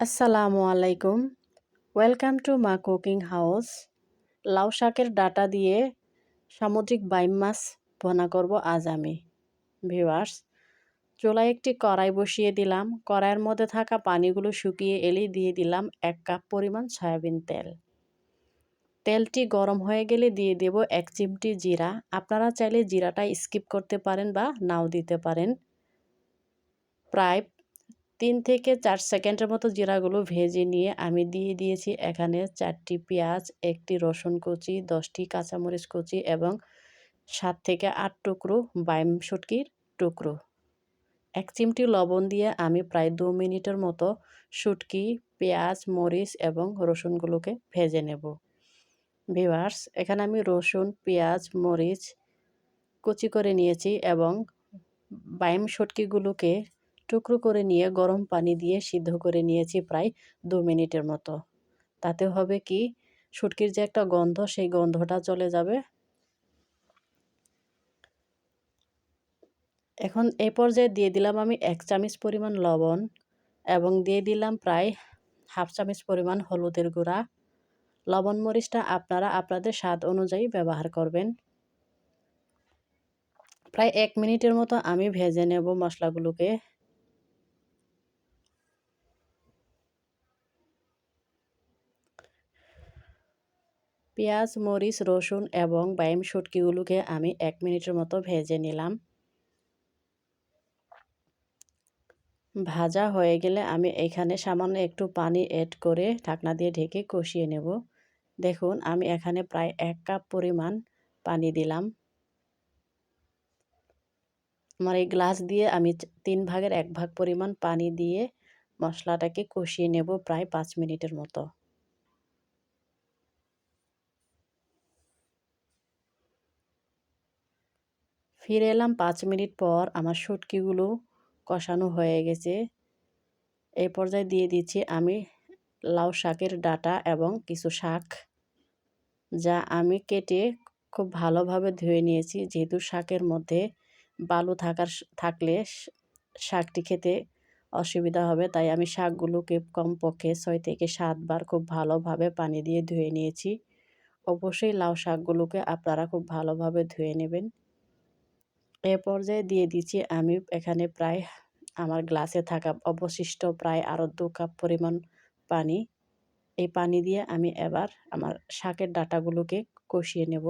আসসালামু আলাইকুম welcome to Ma cooking house লাউ শাকের ডাটা দিয়ে সামুদ্রিক বাইম মাছ ভনা করব আজ আমি। ভিওয়ার্স চুলায় একটি কড়াই বসিয়ে দিলাম। কড়াইয়ের মধ্যে থাকা পানিগুলো শুকিয়ে এলেই দিয়ে দিলাম এক কাপ পরিমাণ সয়াবিন তেল। তেলটি গরম হয়ে গেলে দিয়ে দেব এক চিমটি জিরা। আপনারা চাইলে জিরাটা স্কিপ করতে পারেন বা নাও দিতে পারেন। প্রায় তিন থেকে চার সেকেন্ডের মতো জিরাগুলো ভেজে নিয়ে আমি দিয়ে দিয়েছি এখানে চারটি পেঁয়াজ, একটি রসুন কুচি, দশটি কাঁচামরিচ কুচি এবং সাত থেকে আট টুকরো বাইম শুটকির টুকরো। এক চিমটি লবণ দিয়ে আমি প্রায় দু মিনিটের মতো শুটকি, পেঁয়াজ, মরিচ এবং রসুনগুলোকে ভেজে নেব। ভিভার্স এখানে আমি রসুন, পেঁয়াজ, মরিচ কুচি করে নিয়েছি এবং বাইম শুটকিগুলোকে টুকরো করে নিয়ে গরম পানি দিয়ে সিদ্ধ করে নিয়েছি প্রায় দু মিনিটের মতো। তাতে হবে কি, শুটকির যে একটা গন্ধ, সেই গন্ধটা চলে যাবে। এখন এই পর্যায়ে দিয়ে দিলাম আমি এক চামচ পরিমাণ লবণ এবং দিয়ে দিলাম প্রায় হাফ চামচ পরিমাণ হলুদের গুঁড়া। লবণ মরিচটা আপনারা আপনাদের স্বাদ অনুযায়ী ব্যবহার করবেন। প্রায় এক মিনিটের মতো আমি ভেজে নেব মশলাগুলোকে। পেঁয়াজ, মরিচ, রসুন এবং বাইম শুটকিগুলোকে আমি এক মিনিটের মতো ভেজে নিলাম। ভাজা হয়ে গেলে আমি এখানে সামান্য একটু পানি অ্যাড করে ঢাকনা দিয়ে ঢেকে কষিয়ে নেব। দেখুন, আমি এখানে প্রায় এক কাপ পরিমাণ পানি দিলাম। আমার এই গ্লাস দিয়ে আমি তিন ভাগের এক ভাগ পরিমাণ পানি দিয়ে মশলাটাকে কষিয়ে নেব প্রায় পাঁচ মিনিটের মতো। ফিরে এলাম পাঁচ মিনিট পর আমার শুটকিগুলো কষানো হয়ে গেছে। এই পর্যায়ে দিয়ে দিচ্ছি আমি লাউ শাকের ডাটা এবং কিছু শাক, যা আমি কেটে খুব ভালোভাবে ধুয়ে নিয়েছি। যেহেতু শাকের মধ্যে বালু থাকার থাকলে শাকটি খেতে অসুবিধা হবে, তাই আমি শাকগুলোকে কমপক্ষে ছয় থেকে সাতবার খুব ভালোভাবে পানি দিয়ে ধুয়ে নিয়েছি। অবশ্যই লাউ শাকগুলোকে আপনারা খুব ভালোভাবে ধুয়ে নেবেন। এ পর্যায়ে দিয়ে দিচ্ছি। আমি এখানে প্রায় আমার গ্লাসে থাকা অবশিষ্ট প্রায় আরও দু কাপ পরিমাণ পানি। এই পানি দিয়ে আমি এবার আমার শাকের ডাটাগুলোকে কষিয়ে নেব।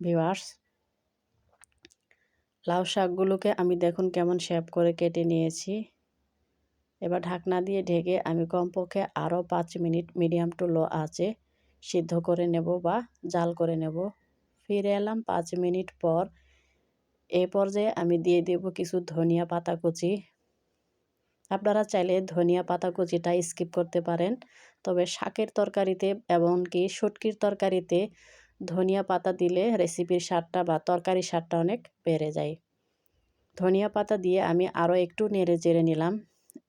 ভিওয়ার্স লাউ শাকগুলোকে আমি দেখুন কেমন শেপ করে কেটে নিয়েছি। এবার ঢাকনা দিয়ে ঢেকে আমি কমপক্ষে আরও পাঁচ মিনিট মিডিয়াম টু লো আছে সিদ্ধ করে নেব বা জাল করে নেব। ফিরে এলাম পাঁচ মিনিট পর এ পর্যায়ে আমি দিয়ে দেব কিছু ধনিয়া পাতা কুচি। আপনারা চাইলে ধনিয়া পাতা কুচিটা স্কিপ করতে পারেন, তবে শাকের তরকারিতে এমনকি শুটকির তরকারিতে ধনিয়া পাতা দিলে রেসিপির স্বাদটা বা তরকারির স্বাদটা অনেক বেড়ে যায়। ধনিয়া পাতা দিয়ে আমি আরও একটু নেড়ে চেড়ে নিলাম।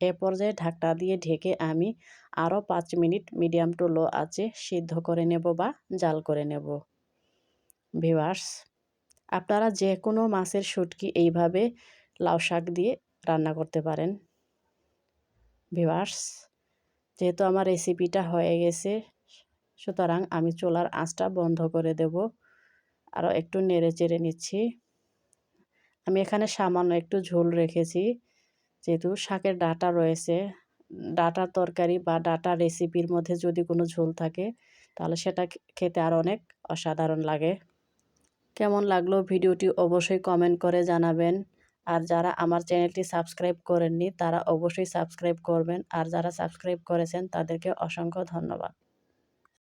এ পর্যায়ে ঢাকটা দিয়ে ঢেকে আমি আরও পাঁচ মিনিট মিডিয়াম টু লো আছে সিদ্ধ করে নেব বা জাল করে নেব। ভিওয়ার্স আপনারা যে কোনো মাছের শুটকি এইভাবে লাউ শাক দিয়ে রান্না করতে পারেন। ভিওয়ার্স যেহেতু আমার রেসিপিটা হয়ে গেছে, সুতরাং আমি চোলার আঁচটা বন্ধ করে দেব। আরও একটু নেড়ে চেড়ে নিচ্ছি। আমি এখানে সামান্য একটু ঝোল রেখেছি। যেহেতু শাকের ডাটা রয়েছে, ডাটার তরকারি বা ডাটা রেসিপির মধ্যে যদি কোনো ঝোল থাকে, তাহলে সেটা খেতে আর অনেক অসাধারণ লাগে। কেমন লাগল ভিডিওটি অবশ্যই কমেন্ট করে জানাবেন। আর যারা আমার চ্যানেলটি সাবস্ক্রাইব করেননি, তারা অবশ্যই সাবস্ক্রাইব করবেন। আর যারা সাবস্ক্রাইব করেছেন, তাদেরকে অসংখ্য ধন্যবাদ।